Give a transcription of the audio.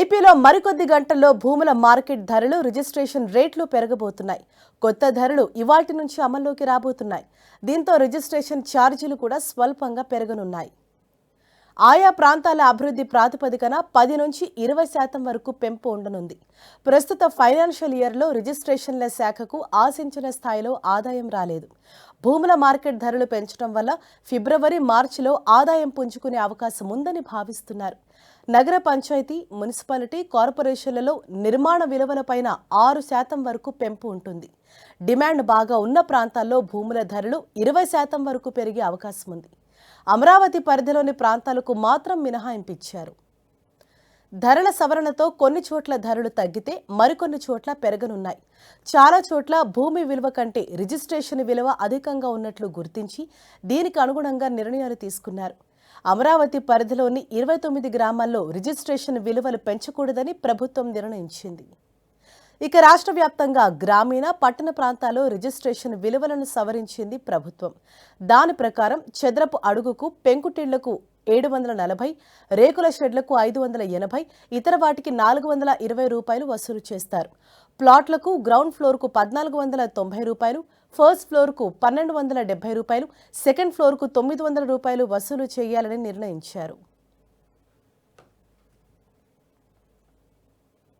ఏపీలో మరికొద్ది గంటల్లో భూముల మార్కెట్ ధరలు రిజిస్ట్రేషన్ రేట్లు పెరగబోతున్నాయి. కొత్త ధరలు ఇవాటి నుంచి అమల్లోకి రాబోతున్నాయి. దీంతో రిజిస్ట్రేషన్ ఛార్జీలు కూడా స్వల్పంగా పెరగనున్నాయి. ఆయా ప్రాంతాల అభివృద్ధి ప్రాతిపదికన పది నుంచి ఇరవై శాతం వరకు పెంపు ఉండనుంది. ప్రస్తుత ఫైనాన్షియల్ ఇయర్లో రిజిస్ట్రేషన్ల శాఖకు ఆశించిన స్థాయిలో ఆదాయం రాలేదు. భూముల మార్కెట్ ధరలు పెంచడం వల్ల ఫిబ్రవరి మార్చిలో ఆదాయం పుంజుకునే అవకాశం ఉందని భావిస్తున్నారు. నగర పంచాయతీ మున్సిపాలిటీ కార్పొరేషన్లలో నిర్మాణ విలువలపైన ఆరు శాతం వరకు పెంపు ఉంటుంది. డిమాండ్ బాగా ఉన్న ప్రాంతాల్లో భూముల ధరలు ఇరవై శాతం వరకు పెరిగే అవకాశం ఉంది. అమరావతి పరిధిలోని ప్రాంతాలకు మాత్రం మినహాయింపిచ్చారు. ధరల సవరణతో కొన్ని చోట్ల ధరలు తగ్గితే మరికొన్ని చోట్ల పెరగనున్నాయి. చాలా చోట్ల భూమి విలువ కంటే రిజిస్ట్రేషన్ విలువ అధికంగా ఉన్నట్లు గుర్తించి దీనికి అనుగుణంగా నిర్ణయాలు తీసుకున్నారు. అమరావతి పరిధిలోని ఇరవై తొమ్మిది గ్రామాల్లో రిజిస్ట్రేషన్ విలువలు పెంచకూడదని ప్రభుత్వం నిర్ణయించింది. ఇక రాష్ట్ర వ్యాప్తంగా గ్రామీణ పట్టణ ప్రాంతాల్లో రిజిస్ట్రేషన్ విలువలను సవరించింది ప్రభుత్వం. దాని ప్రకారం చదరపు అడుగుకు పెంకుటిళ్ళకు ఏడు వందల నలభై రేకుల షెడ్లకు ఐదు వందల ఎనభై ఇతర వాటికి నాలుగు వందల ఇరవై రూపాయలు వసూలు చేస్తారు. ప్లాట్లకు గ్రౌండ్ ఫ్లోర్కు పద్నాలుగు వందల తొంభై రూపాయలు ఫస్ట్ ఫ్లోర్కు పన్నెండు వందల డెబ్బై రూపాయలు సెకండ్ ఫ్లోర్కు తొమ్మిది వందల రూపాయలు వసూలు చేయాలని నిర్ణయించారు.